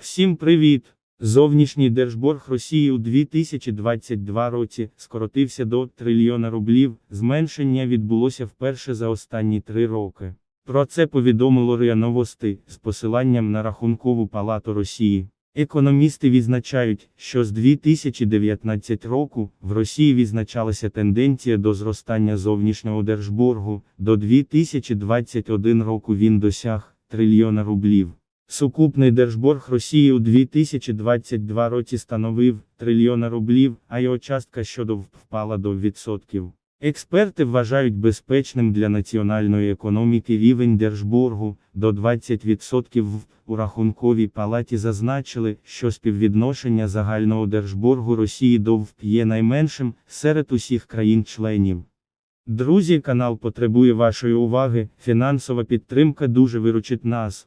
Всім привіт! Зовнішній держборг Росії у 2022 році скоротився до трильйона рублів. Зменшення відбулося вперше за останні три роки. Про це повідомило РИА Новости з посиланням на Рахункову палату Росії. Економісти відзначають, що з 2019 року в Росії відзначалася тенденція до зростання зовнішнього держборгу. До 2021 року він досяг трильйона рублів. Сукупний держборг Росії у 2022 році становив трильйона рублів, а його частка щодо впала до відсотків. Експерти вважають безпечним для національної економіки рівень держборгу до 20%. В- У рахунковій палаті зазначили, що співвідношення загального держборгу Росії до ВП є найменшим серед усіх країн-членів. Друзі, канал потребує вашої уваги. Фінансова підтримка дуже виручить нас.